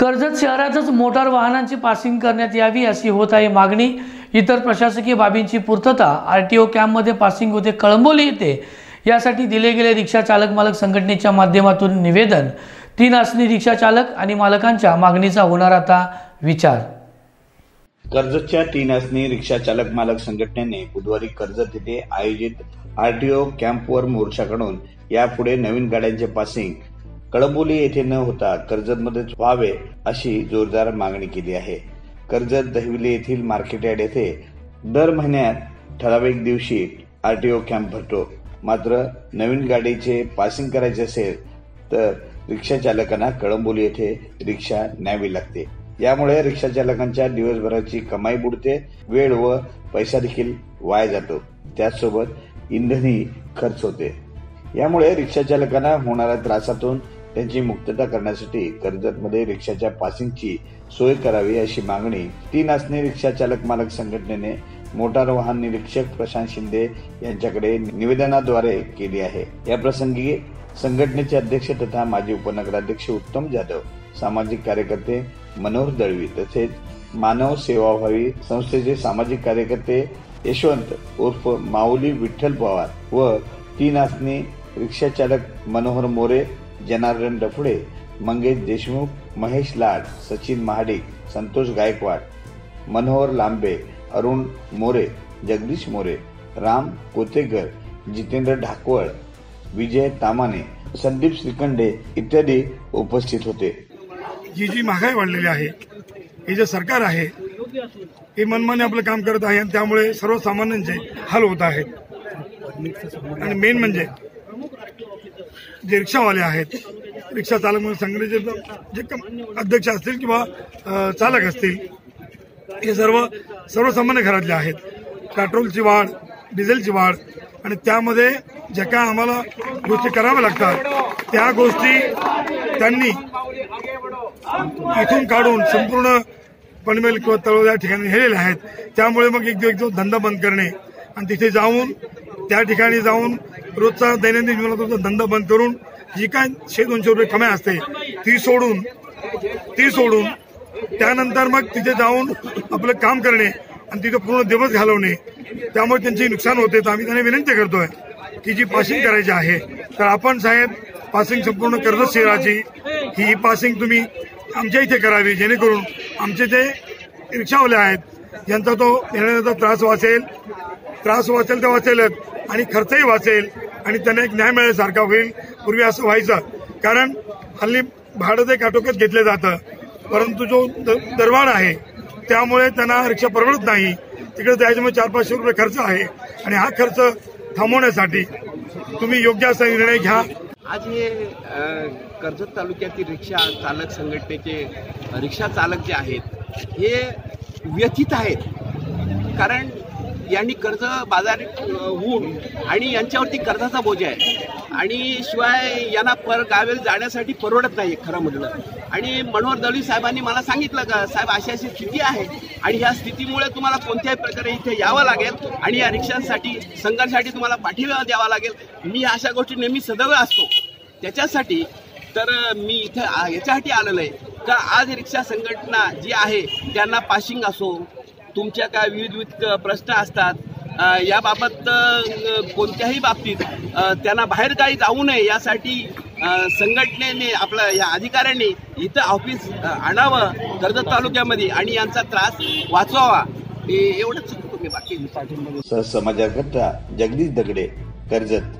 कर्जत शहरातच मोटार वाहनांची पासिंग करण्यात यावी अशी होत आहे मागणी. इतर प्रशासकीय बाबींची पूर्तता आर टी ओ कॅम्पमध्ये पासिंग होते कळंबोली येथे. यासाठी दिले गेले रिक्षा चालक मालक संघटनेच्या माध्यमातून निवेदन. तीन असणी रिक्षा चालक आणि मालकांच्या मागणीचा होणार आता विचार. कर्जतच्या तीन असणी रिक्षा चालक मालक संघटनेने बुधवारी कर्जत येथे आयोजित आरटीओ कॅम्पवर मोर्चा काढून यापुढे नवीन गाड्यांचे पासिंग कळंबोली येथे न होता कर्जतमध्येच व्हावे अशी जोरदार मागणी केली आहे. कर्जत दहिवली येथील मार्केट यार्ड येथे दर महिन्यात ठराविक दिवशी आरटीओ कॅम्प भरतो. मात्र नवीन गाडीचे पासिंग करायचे असेल तर रिक्षा चालकांना कळंबोली येथे रिक्षा न्यावी लागते. यामुळे रिक्षा चालकांच्या दिवसभराची कमाई बुडते वेळ व पैसा देखील वाया जातो. त्याचसोबत इंधनही खर्च होते. यामुळे रिक्षा चालकांना होणाऱ्या त्रासातून त्यांची मुक्तता करण्यासाठी कर्जतमध्ये रिक्षाच्या पासिंगची सोय करावी अशी मागणी तीन असणे रिक्षा चालक मालक संघटनेने मोटार वाहन निरीक्षक प्रशांत शिंदे यांच्याकडे निवेदनाद्वारे केली आहे. या प्रसंगी संघटनेचे अध्यक्ष तथा माजी उपनगराध्यक्ष उत्तम जाधव सामाजिक कार्यकर्ते मनोहर दळवी तसेच मानव सेवाभावी संस्थेचे सामाजिक कार्यकर्ते यशवंत उर्फ माऊली विठ्ठल पवार व तीन आसनी रिक्षा चालक मनोहर मोरे जनार्दन डफडे मंगेश देशमुख महेश लाड सचिन महाडिक संतोष गायकवाड मनोहर लांबे अरुण मोरे जगदीश मोरे राम कोतेकर जितेंद्र ढाकवळ विजय तामाने संदीप श्रीखंडे इत्यादी उपस्थित होते. ही जी महागाई वाढलेली आहे हे जे सरकार आहे हे मनमाने आपलं काम करत आहे आणि त्यामुळे सर्वसामान्यांचे हाल होत आहेत. आणि मेन म्हणजे जे रिक्षावाले आहेत रिक्षा चालक म्हणून संघटनेचे जे अध्यक्ष असतील किंवा चालक असतील हे सर्व सर्वसामान्य घरातले आहेत. पेट्रोलची वाढ डिझेलची वाढ आणि त्यामध्ये ज्या काय आम्हाला गोष्टी कराव्या लागतात त्या गोष्टी त्यांनी इथून काढून संपूर्ण पनवेल किंवा तळोदा या ठिकाणी नेलेल्या आहेत. त्यामुळे मग एक एक दिवस धंदा बंद करणे आणि तिथे जाऊन त्या ठिकाणी जाऊन रोजचा दैनंदिन जीवनाचा धंदा बंद करून जी काय शे दोनशे रुपये कमाई असते ती सोडून ती सोडून त्यानंतर मग तिथे जाऊन आपलं काम करणे आणि तिथे पूर्ण दिवस घालवणे त्यामुळे त्यांचे नुकसान होते. तर आम्ही त्यांना विनंती करतोय की जी पासिंग करायची आहे तर आपण साहेब पासिंग संपूर्ण कर्जत शहराची ही पासिंग तुम्ही आमच्या इथे करावी जेणेकरून आमचे जे रिक्षावाले आहेत यांचा तो येण्याचा त्रास वाचेल. त्रास वाचेल ते वाचेलच. आणि खर्चही वाचेल. आणि त्यांना एक न्याय मिळाल्यासारखा होईल. पूर्वी असं व्हायचं. कारण हल्ली भाडं ते काटोक्यात घेतलं जातं. परंतु जो दरवाढ आहे त्यामुळे त्यांना रिक्षा परवडत नाही. तिकडे त्याच्यामुळे चार पाचशे रुपये खर्च आहे. आणि हा खर्च थांबवण्यासाठी तुम्ही योग्य असा निर्णय घ्या. आज हे कर्जत तालुक्यातील रिक्षा चालक संघटनेचे रिक्षा चालक जे आहेत हे व्यथित आहेत. कारण यांनी कर्ज बाजार होऊन आणि यांच्यावरती कर्जाचा बोजा आहे. आणि शिवाय यांना पर गावेल जाण्यासाठी परवडत नाही खरं म्हटलं. आणि मनोहर दळवी साहेबांनी मला सांगितलं का साहेब अशी अशी स्थिती आहे आणि ह्या स्थितीमुळे तुम्हाला कोणत्याही प्रकारे इथे यावं लागेल आणि या रिक्षांसाठी संघासाठी तुम्हाला पाठिंबा द्यावा लागेल. मी अशा गोष्टी नेहमी सदैव असतो. त्याच्यासाठी तर मी इथं आ- याच्यासाठी आलेलो आहे. का आज रिक्षा संघटना जी आहे त्यांना पाशिंग असो तुमच्या काय विविध विविध प्रश्न असतात याबाबत कोणत्याही बाबतीत त्यांना बाहेर काही जाऊ नये यासाठी संघटनेने आपल्या या अधिकाऱ्यांनी इथं ऑफिस आणावं कर्जत तालुक्यामध्ये आणि यांचा त्रास वाचवावा. हे एवढंच तुम्ही बाकी. सहसमाचारकर्ता जगदीश दगडे कर्जत.